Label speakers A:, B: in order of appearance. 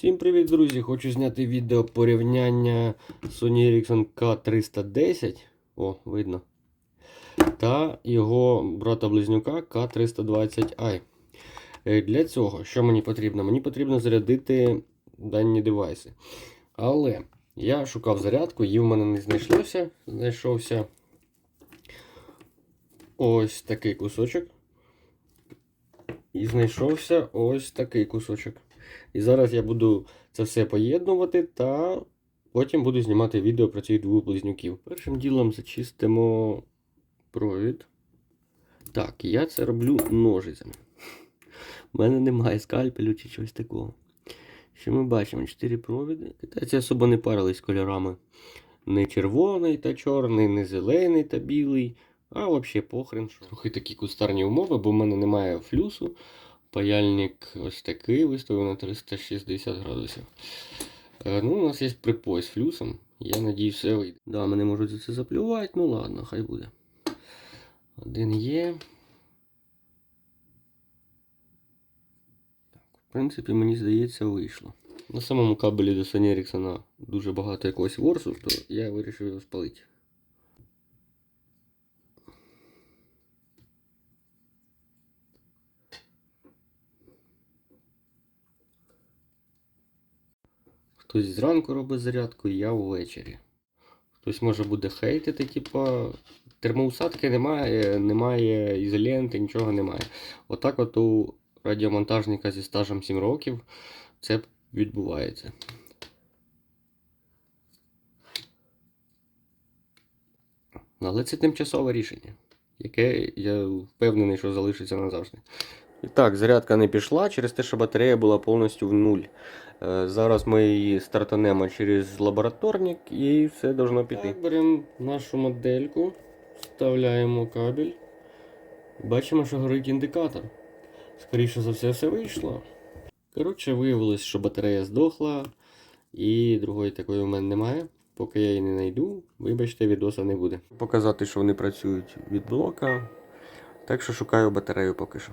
A: Всім привіт, друзі! Хочу зняти відео порівняння Sony Ericsson K310. О, видно. Та його брата-близнюка K320i. Е, Для цього, що мені потрібно? Мені потрібно зарядити дані девайси. Але я шукав зарядку, її в мене не знайшлося. Знайшовся ось такий кусочок. І знайшовся ось такий кусочок. І зараз я буду це все поєднувати та потім буду знімати відео про цих двох близнюків. Першим ділом зачистимо провід. Так, я це роблю ножицями. У мене немає скальпелю чи чогось такого. Що ми бачимо? Чотири провіди. Китайці особо не парились кольорами. Не червоний та чорний, не зелений та білий. А взагалі похрен. Трохи такі кустарні умови, бо в мене немає флюсу. Паяльник ось такий виставив на 360 градусів. Е, ну, у нас є припой з флюсом. Я надіюсь, все вийде. Да, мене можуть за це заплювати, ну ладно, хай буде. Один є. Так, в принципі, мені здається, вийшло. На самому кабелі до Sony Ericsson дуже багато якогось ворсу, то я вирішив його спалити. Хтось зранку робить зарядку, я ввечері. Хтось може буде хейтити, типа термоусадки немає, немає ізоленти, нічого немає. Отак от у радіомонтажника зі стажем 7 років це відбувається. Але це тимчасове рішення, яке я впевнений, що залишиться назавжди. І так, зарядка не пішла через те, що батарея була повністю в нуль. Е, Зараз ми її стартанемо через лабораторник і все должно піти. Так, беремо нашу модельку, вставляємо кабель. Бачимо, що горить індикатор. Скоріше за все, все вийшло. Коротше, виявилось, що батарея здохла, і другої такої в мене немає. Поки я її не знайду, вибачте, відоса не буде. Показати, що вони працюють від блока. Так що шукаю батарею поки що.